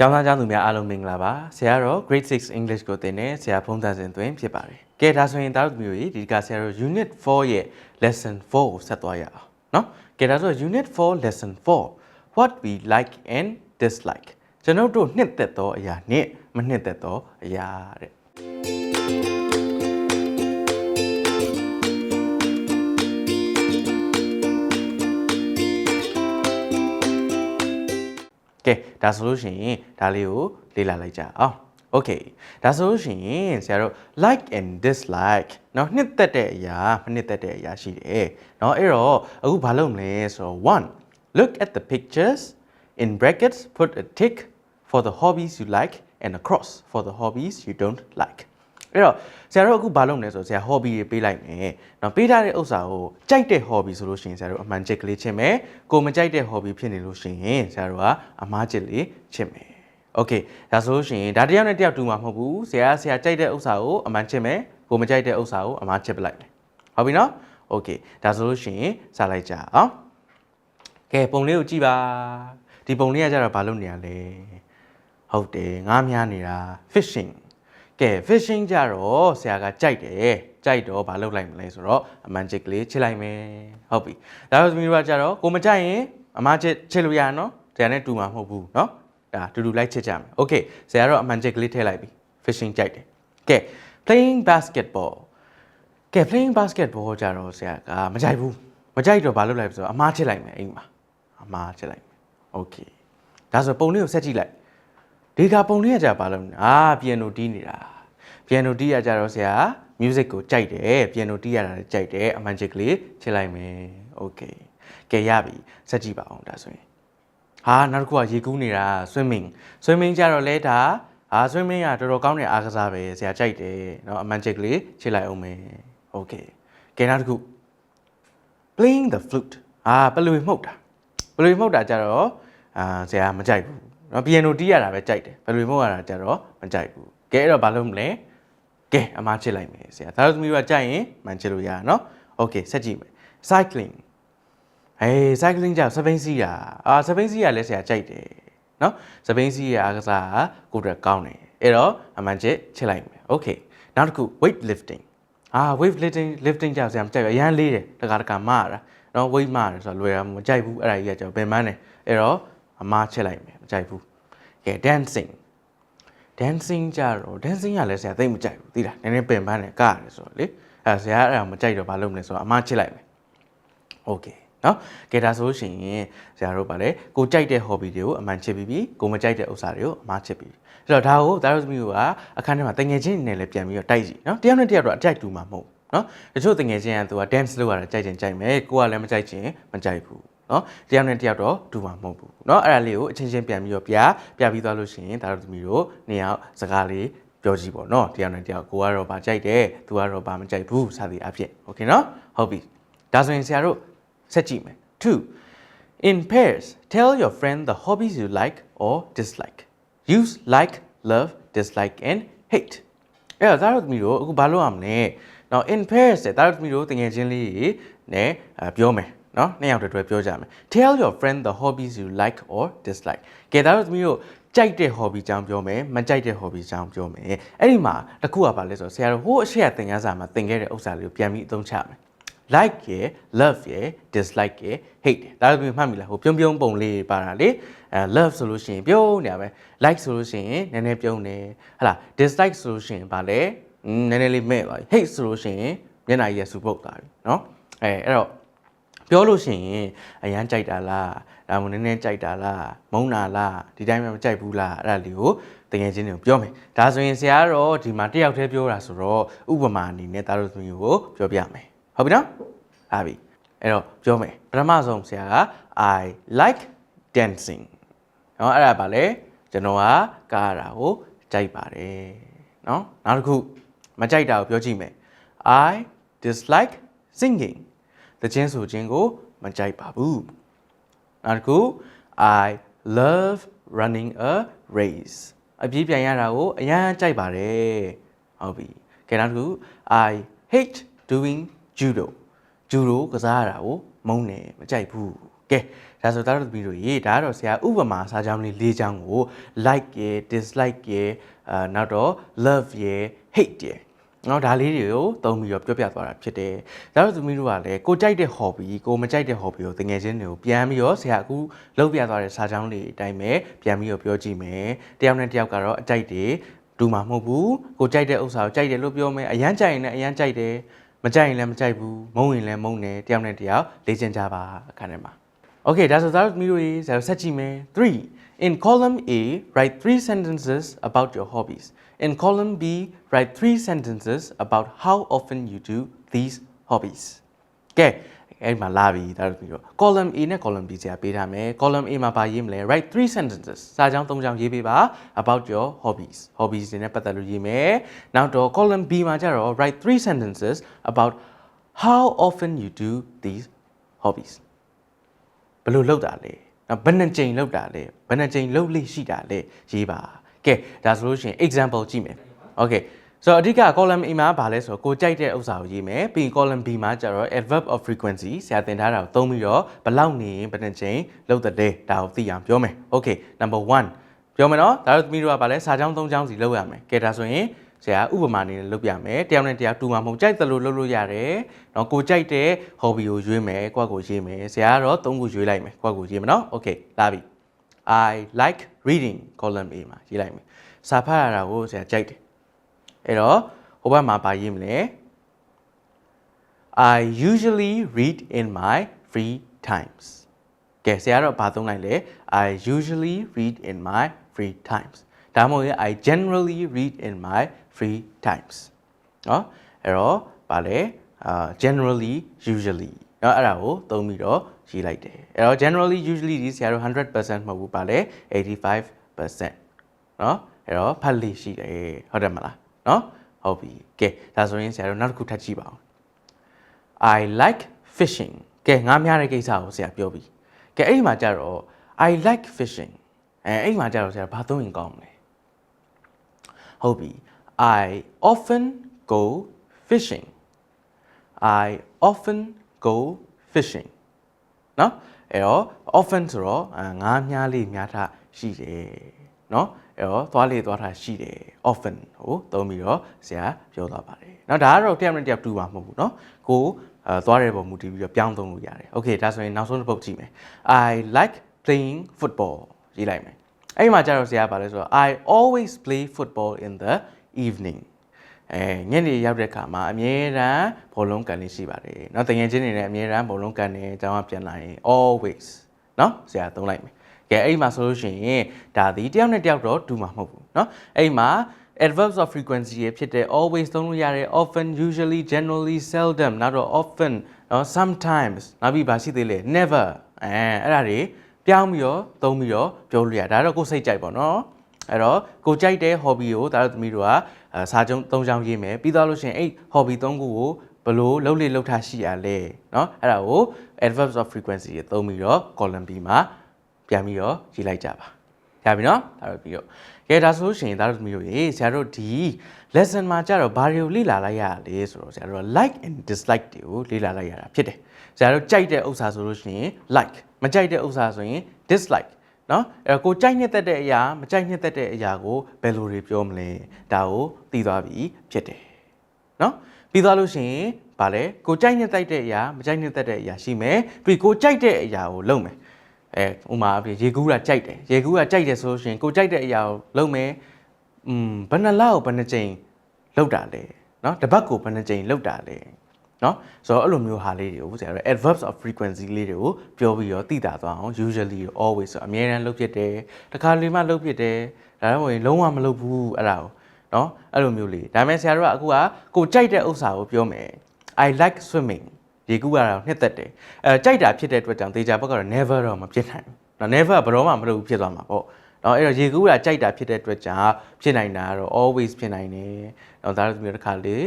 ကျောင်းသားကျောင်းသူများအားလုံးမင်္ဂလာပါဆရာတော့ grade 6 English ကိုသင်တဲ့ဆရာဖုန်းသားစဉ်သွင်းဖြစ်ပါတယ်ကဲဒါဆိုရင်တားတို့မျိုးကြီးဒီကဆရာတို့ unit 4ရဲ့ lesson 4ကိုဆက်သွားရအောင်เนาะကဲဒါဆို unit 4 lesson 4 what we like and dislike ကျွန်တော်တို့နှစ်သက်သောအရာနဲ့မနှစ်သက်သောအရာတဲ့ ကဲဒါဆိုလို့ရှိရင်ဒါလေးကိုလေ့လာလိုက်ကြအောင် Okay ဒါဆိုလို့ရှိရင်ဆရာတို့ like and dislike เนาะနှစ်သက်တဲ့အရာမနှစ်သက်တဲ့အရာရှိတယ်เนาะအဲ့တော့အခုဘာလုပ်မလဲဆိုတော့1 look at the pictures in brackets put a tick for the hobbies you like and a cross for the hobbies you don't like အဲ့တော့ဆရာတို့အခုဘာလုပ်မလဲဆိုတော့ဆရာ hobby တွေပေးလိုက်မယ်။နော်ပေးထားတဲ့ဥစ္စာကိုကြိုက်တဲ့ hobby ဆိုလို့ရှိရင်ဆရာတို့အမှန်ချက်ကလေးချစ်မယ်။ကိုမကြိုက်တဲ့ hobby ဖြစ်နေလို့ရှိရင်ဆရာတို့ကအမှားချစ်လေးချစ်မယ်။ Okay ဒါဆိုလို့ရှိရင်ဒါတစ်ယောက်နဲ့တစ်ယောက်တူမှာမဟုတ်ဘူး။ဆရာကဆရာကြိုက်တဲ့ဥစ္စာကိုအမှန်ချစ်မယ်။ကိုမကြိုက်တဲ့ဥစ္စာကိုအမှားချစ်ပလိုက်မယ်။ဟုတ်ပြီနော်။ Okay ဒါဆိုလို့ရှိရင်စလိုက်ကြအောင်။ကဲပုံလေးကိုကြည့်ပါ။ဒီပုံလေးကကြတော့ဘာလုပ်နေရလဲ။ဟုတ်တယ်ငားများနေတာ fishing ကဲ fishing ကြတော့ဆရာကကြိုက်တယ်ကြိုက်တော့ဘာလုပ်လိုက်မလဲဆိုတော့အမှန်ချစ်ကလေးချစ်လိုက်မယ်ဟုတ်ပြီဒါဆိုသမီးတို့ကကြတော့ကိုမကြိုက်ရင်အမှန်ချစ်ချစ်လို့ရနော်ဆရာနဲ့တူမှာမဟုတ်ဘူးနော်ဒါတူတူလိုက်ချစ်ကြမယ် okay ဆရာတော့အမှန်ချစ်ကလေးထည့်လိုက်ပြီ fishing ကြိုက်တယ်ကဲ playing basketball ကဲ playing basketball ကြတော့ဆရာကမကြိုက်ဘူးမကြိုက်တော့ဘာလုပ်လိုက်လဲဆိုတော့အမှားချစ်လိုက်မယ်အိမ်မှာအမှားချစ်လိုက်မယ် okay ဒါဆိုပုံလေးကိုဆက်ကြည့်လိုက် ဒီကပုံလေးကကြာပါလို့အာပီယန်နိုတီးနေတာပီယန်နိုတီးရကြတော့ဆရာ music ကိုကြိုက်တယ်ပီယန်နိုတီးရတာလည်းကြိုက်တယ်အမှန်ချစ်ကလေးချစ်လိုက်မယ်โอเคကဲရပြီဆက်ကြည့်ပါအောင်ဒါဆိုရင်ဟာနောက်တစ်ခုကရေကူးနေတာ swimming swimming ကြတော့လဲဒါအာ swimming ကတော်တော်ကောင်းတဲ့အားကစားပဲဆရာကြိုက်တယ်เนาะအမှန်ချစ်ကလေးချစ်လိုက်အောင်မယ်โอเคကဲနောက်တစ်ခု playing the flute အာပလွေမှုတ်တာပလွေမှုတ်တာကြတော့အာဆရာမကြိုက်ဘူး เนาะ piano တီးရတာပဲကြိုက်တယ်ပလွေမှုတ်ရတာကြတော့မကြိုက်ဘူးကဲအဲ့တော့ဘာလုပ်မလဲကဲအမားချစ်လိုက်မယ်ဆရာဒါတို့သမီးတို့ကကြိုက်ရင်မှန်ချစ်လို့ရတာเนาะ okay ဆက်ကြည့်မယ် cycling ဟေး cycling ကြောင့်စပိန်စီးတာအာစပိန်စီးရလဲဆရာကြိုက်တယ်เนาะစပိန်စီးရအားကစားကကိုယ်တက်ကောင်းတယ်အဲ့တော့အမှန်ချစ်ချစ်လိုက်မယ် okay နောက်တစ်ခု weight lifting အာ weight lifting lifting ကြောင့်ဆရာမကြိုက်ဘူးအရန်လေးတယ်တခါတခါမရတာเนาะ weight မရတယ်ဆိုတော့လွယ်တာမကြိုက်ဘူးအဲ့ဒါကြီးကကြောင့်ပင်ပန်းတယ်အဲ့တော့အမားချစ်လိုက်မယ်မ ယ် ကြိုက်ဘူးကဲ dancing dancing ကြတော့ dancing ကလည်းဆရာသိပ်မကြိုက်ဘူးသိလားနည်းနည်းပင်ပန်းတယ်ကရတယ်ဆိုတော့လေအဲ့ဆရာအဲ့ဒါမကြိုက်တော့ဘာလုပ်မလဲဆိုတော့အမားချစ်လိုက်မယ် okay နော်ကဲဒါဆိုရှင်ဆရာတို့ဗာလဲကိုကြိုက်တဲ့ hobby တွေကိုအမှန်ချစ်ပြီးပြီကိုမကြိုက်တဲ့ဥစ္စာတွေကိုအမှားချစ်ပြီးပြီအဲ့တော့ဒါကိုဒါတို့သမီးတို့ကအခန်းထဲမှာတငယ်ချင်းနဲ့လည်းပြန်ပြီးတော့တိုက်ကြည့်နော်တယောက်နဲ့တယောက်တော့အကြိုက်တူမှာမဟုတ်ဘူးနော်တချို့တငယ်ချင်းကသူက dance လုပ်ရတာကြိုက်ချင်ကြိုက်မယ်ကိုကလည်းမကြိုက်ချင်မကြိုက်ဘူး နော်တယောက်နဲ့တယောက်တော့တူမှာမဟုတ်ဘူးเนาะအဲ့ဒါလေးကိုအချင်းချင်းပြန်ပြီးတော့ပြပြပြီးသွားလို့ရှိရင်ဒါတို့သမီးတို့နေရာစကားလေးပြောကြည့်ပေါ့เนาะတယောက်နဲ့တယောက်ကိုကတော့ဗာကြိုက်တယ်သူကတော့ဗာမကြိုက်ဘူးစသည်အဖြစ်โอเคเนาะဟုတ်ပြီဒါဆိုရင်ဆရာတို့ဆက်ကြည့်မယ်2 in pairs tell your friend the hobbies you like or dislike use like love dislike and hate အဲ့တော့ဒါတို့သမီးတို့အခုဘာလုပ်ရမလဲเนาะ in pairs တဲ့ဒါတို့သမီးတို့တကယ်ချင်းလေးနဲ့ပြောမယ် နော်နှစ်ယောက်တည်းတွဲပြောကြမယ် tell your friend the hobbies you like or dislike ကဲဒါတော့သမီးတို့ကြိုက်တဲ့ hobby အကြောင်းပြောမယ်မကြိုက်တဲ့ hobby အကြောင်းပြောမယ်အဲ့ဒီမှာတစ်ခုကပါလဲဆိုတော့ဆရာတို့ဟိုးအရှိရသင်ခန်းစာမှာသင်ခဲ့တဲ့ဥစ္စာလေးကိုပြန်ပြီးအသုံးချမယ် like ရယ် love ရယ် dislike ရယ် hate ဒါတော့သမီးမှတ်မိလားဟိုပြုံးပြုံးပုံလေးပါတာလေအဲ love ဆိုလို့ရှိရင်ပြုံးနေရမယ် like ဆိုလို့ရှိရင်နည်းနည်းပြုံးနေဟလာ dislike ဆိုလို့ရှိရင်ဗာလဲနည်းနည်းလေးမဲ့သွားပြီ hate ဆိုလို့ရှိရင်မျက်နှာကြီးရဆူပုတ်သွားပြီเนาะအဲအဲ့တော့ ပြောလို့ရှိရင်အရန်ကြိုက်တာလားဒါမှမဟုတ်နည်းနည်းကြိုက်တာလားမုန်းတာလားဒီတိုင်းမှမကြိုက်ဘူးလားအဲ့ဒါလေးကိုတကယ်ချင်းတွေကိုပြောမယ်ဒါဆိုရင်ဆရာကတော့ဒီမှာတယောက်တည်းပြောတာဆိုတော့ဥပမာအနေနဲ့သားတို့သမီးကိုပြောပြမယ်ဟုတ်ပြီနော်ဟာပြီအဲ့တော့ပြောမယ်ပထမဆုံးဆရာက I like dancing เนาะအဲ့ဒါပါလေကျွန်တော်ကကားရတာကိုကြိုက်ပါတယ်เนาะနောက်တစ်ခုမကြိုက်တာကိုပြောကြည့်မယ် I dislike singing တခြင်းဆိုခြင်းကိုမကြိုက်ပါဘူးနောက်တစ်ခု I love running a race အပြေးပြန်ရတာကိုအရန်ကြိုက်ပါတယ်ဟုတ်ပြီကဲနောက်တစ်ခု I hate doing judo judo ကစားရတာကိုမုန်းတယ်မကြိုက်ဘူးကကဲဒါဆိုသားတို့သမီးတို့ရေဒါကတော့ဆရာဥပမာစာကြောင်းလေး၄ချောင်းကို like ရယ် dislike ရယ်အာနောက်တော့ love ရယ် hate ရယ် နော်ဒါလေးတွေကိုသုံးပြီးတော့ပြောပြသွားတာဖြစ်တယ်။ဒါတော့သမီးတို့ကလည်းကိုကြိုက်တဲ့ hobby ကိုမကြိုက်တဲ့ hobby ကိုတကယ်ချင်းတွေကိုပြန်ပြီးတော့ဆရာအခုလုပ်ပြသွားတဲ့စာကြောင်းလေးအတိုင်းပဲပြန်ပြီးတော့ပြောကြည့်မယ်။တယောက်နဲ့တယောက်ကတော့အကြိုက်တွေတူမှာမဟုတ်ဘူး။ကိုကြိုက်တဲ့ဥစ္စာကိုကြိုက်တယ်လို့ပြောမယ်။အရန်ကြိုက်ရင်လည်းအရန်ကြိုက်တယ်။မကြိုက်ရင်လည်းမကြိုက်ဘူး။မုန်းရင်လည်းမုန်းတယ်။တယောက်နဲ့တယောက်လေ့ကျင့်ကြပါအခါထဲမှာ။ Okay ဒါဆိုသားတို့သမီးတို့ရေဆရာတို့ဆက်ကြည့်မယ်3 In column A write 3 sentences about your hobbies In column B write 3 sentences about how often you do these hobbies ကဲအဲ့ဒီမှာလာပြီဒါတို့သမီးတို့ column A နဲ့ column B ဆရာပေးထားမယ် column A မှာပါရေးမလဲ write 3 sentences စာကြောင်း၃ကြောင်းရေးပေးပါ about your hobbies hobbies တွေနဲ့ပတ်သက်လို့ရေးမယ်နောက်တော့ column B မှာကျတော့ write 3 sentences about how often you do these hobbies ဘယ်လိုလုပ်တာလဲနော်ဘယ်နှကြိမ်လုပ်တာလဲဘယ်နှကြိမ်လုပ်လိရှိတာလဲရေးပါ ကဲဒါဆိုလို့ရှိရင် example ကြည့်မယ် okay ဆိုတော့အဓိက column A မှာဗာလဲဆိုတော့ကိုကြိုက်တဲ့ဥစ္စာကိုရေးမယ်ပြီးရင် column B မှာကျတော့ adverb of frequency ဆရာသင်ထားတာကိုသုံးပြီးတော့ဘယ်လောက်နေရင်ဘယ်နှကြိမ်လုပ်တဲ့လဲဒါကိုသိအောင်ပြောမယ် okay number 1ပြောမယ်နော်ဒါတော့သမီးတို့ကဗာလဲစာကြောင်း၃ကြောင်းစီလုပ်ရမယ်ကဲဒါဆိုရင်ဆရာဥပမာအနေနဲ့လုပ်ပြမယ်တယောက်နဲ့တယောက်တူမှာမဟုတ်ကြိုက်သလိုလုပ်လို့ရတယ်เนาะကိုကြိုက်တဲ့ hobby ကိုရွေးမယ်ကိုယ့်ကိုရေးမယ်ဆရာကတော့သုံးခုရွေးလိုက်မယ်ကိုယ့်ကိုရေးမယ်เนาะ okay လာပြီ I like reading column A မှာရေးလိုက်မယ်စာဖတ်ရတာကိုဆရာကြိုက်တယ်အဲ့တော့ဟိုဘက်မှာပါရေးမလဲ I usually read in my free times ကဲဆရာတော့ဘာသုံးလိုက်လဲ I usually read in my free times ဒါမှမဟုတ်ရင် I generally read in my free times เนาะအဲ့တော့ဗာလဲအာ generally usually เนาะအဲ့ဒါကိုသုံးပြီးတော့ရေးလိုက်တယ်အဲ့တော့ generally usually ဒီဆရာတို့100%မဟုတ်ဘူးဗာလဲ85%เนาะအဲ့တော့ဖတ်လိရှိတယ်ဟုတ်တယ်မလားเนาะဟုတ်ပြီကဲဒါဆိုရင်ဆရာတို့နောက်တစ်ခုထပ်ကြည့်ပါဦး I like fishing ကဲငါများတဲ့ကိစ္စကိုဆရာပြောပြီကဲအဲ့ဒီမှာကျတော့ I like fishing အဲအဲ့ဒီမှာကျတော့ဆရာဘာသုံးရင်ကောင်းမလဲဟုတ်ပြီ I often go fishing I often go fishing နော်အဲ့တော့ often ဆိုတော့အာငါးများလေးများထားရှိတယ်နော်အဲ့တော့သွားလေသွားထားရှိတယ် often ဟိုသုံးပြီးတော့ဆရာပြောသွားပါတယ်เนาะဒါကတော့တစ်ယောက်နဲ့တစ်ယောက်တူမှာမဟုတ်ဘူးเนาะကိုအဲသွားတဲ့ပုံမူတည်ပြီးတော့ပြောင်းသုံးလို့ရတယ် okay ဒါဆိုရင်နောက်ဆုံးတစ်ပုတ်ကြည့်မယ် I like playing football ရေးလိုက်မယ်အဲ့ဒီမှာကျတော့ဆရာပါလဲဆိုတော့ I always play football in the evening အဲညနေရောက်တဲ့အခါမှာအမြဲတမ်းဘောလုံးကန်လေးရှိပါတယ်เนาะတကယ်ချင်းနေနဲ့အမြဲတမ်းဘောလုံးကန်နေအကြောင်းကပြန်လာရင် always เนาะဆရာသုံးလိုက်မယ်ကဲအဲ့ဒီမှာဆိုလို့ရှိရင်ဒါဒီတယောက်နဲ့တယောက်တော့တူမှာမဟုတ်ဘူးเนาะအဲ့ဒီမှာ adverbs of frequency ရဖြစ်တဲ့ always သုံးလို့ရတယ် often usually generally seldom နောက်တော့ often เนาะ sometimes နောက်ပြီးဘာရှိသေးလဲ never အဲအဲ့ဒါတွေပြောင်းပြီးတော့သုံးပြီးတော့ပြောလို့ရဒါတော့ကိုယ်စိတ်ကြိုက်ပါเนาะ အဲ့တော့ကိုကြိုက်တဲ့ hobby ကိုဒါတော့သမီးတို့ကအဲစာကြုံ၃ချောင်းရေးမယ်ပြီးတော့လို့ရှိရင်အဲ့ hobby ၃ခုကိုဘလို့လှုပ်လေလှုပ်ထားရှိရလဲเนาะအဲ့ဒါကို adverbs of frequency တွေသုံးပြီးတော့ column B မှာပြန်ပြီးတော့ရေးလိုက်ကြပါရပြီเนาะဒါတော့ပြီးတော့ကဲဒါဆိုလို့ရှိရင်ဒါတို့သမီးတို့ရေဆရာတို့ဒီ lesson မှာကြတော့ဘာတွေကိုလေ့လာလိုက်ရလဲဆိုတော့ဆရာတို့က like and dislike တွေကိုလေ့လာလိုက်ရတာဖြစ်တယ်ဆရာတို့ကြိုက်တဲ့ဥစ္စာဆိုလို့ရှိရင် like မကြိုက်တဲ့ဥစ္စာဆိုရင် dislike နော်အဲ့တော့ကိုကြိုက်နှစ်သက်တဲ့အရာမကြိုက်နှစ်သက်တဲ့အရာကိုဘယ်လိုတွေပြောမလဲဒါကိုသိသွားပြီဖြစ်တယ်နော်ပြီးသွားလို့ရှိရင်ဗာလဲကိုကြိုက်နှစ်သက်တဲ့အရာမကြိုက်နှစ်သက်တဲ့အရာရှိမယ်ပြီးကိုကြိုက်တဲ့အရာကိုလုပ်မယ်အဲဥမာအဖြစ်ရေကူးတာကြိုက်တယ်ရေကူးတာကြိုက်တယ်ဆိုလို့ရှိရင်ကိုကြိုက်တဲ့အရာကိုလုပ်မယ်อืมဘယ်နှလောက်ဘယ်နှကြိမ်လုပ်တာလဲနော်တပတ်ကိုဘယ်နှကြိမ်လုပ်တာလဲ နော်ဆိုတော့အဲ့လိုမျိုးဟာလေးတွေကိုဆရာတို့ adverbs of frequency လေးတွေကိုပြောပြီးတော့သိတာသွားအောင် usually always ဆိုအမြဲတမ်းလုပ်ဖြစ်တယ်တခါလေမှလုပ်ဖြစ်တယ်ဒါတော့ဝင်လုံးဝမလုပ်ဘူးအဲ့ဒါကိုနော်အဲ့လိုမျိုးလေးဒါပေမဲ့ဆရာတို့ကအခုကကိုကြိုက်တဲ့ဥစ္စာကိုပြောမယ် I like swimming ရေကူးရတာနှစ်သက်တယ်အဲကြိုက်တာဖြစ်တဲ့အတွက်ကြောင့်တေချာဘက်ကတော့ never တော့မဖြစ်နိုင်ဘူးနော် never ကဘယ်တော့မှမလုပ်ဘူးဖြစ်သွားမှာပေါ့ နော်အဲ့တော့ရေကူးတာကြိုက်တာဖြစ်တဲ့အတွက်ကြောင့်ဖြစ်နိုင်တာကတော့ always ဖြစ်နိုင်တယ်နော်ဒါတို့မျိုးတစ်ခါလေ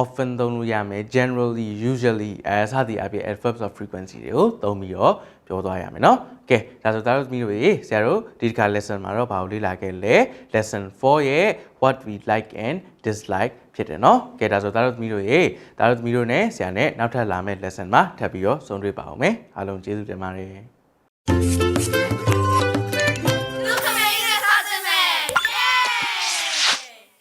often သုံးလို့ရမယ် generally usually အဲစသည်အပြင် adverbs of frequency တွေကိုသုံးပြီးတော့ပြောသွားရမယ်နော်ကဲဒါဆိုဒါတို့မျိုးတွေဆရာတို့ဒီတစ်ခါ lesson မှာတော့ဘာကိုလေ့လာခဲ့လဲ lesson 4ရဲ့ what we like and dislike ဖြစ်တယ်နော်ကဲဒါဆိုဒါတို့သမီးတို့ရေဒါတို့သမီးတို့ ਨੇ ဆရာနဲ့နောက်ထပ်လာမယ့် lesson မှာထပ်ပြီးတော့ဆုံတွေ့ပါအောင်မယ်အားလုံးကျေးဇူးတင်ပါတယ်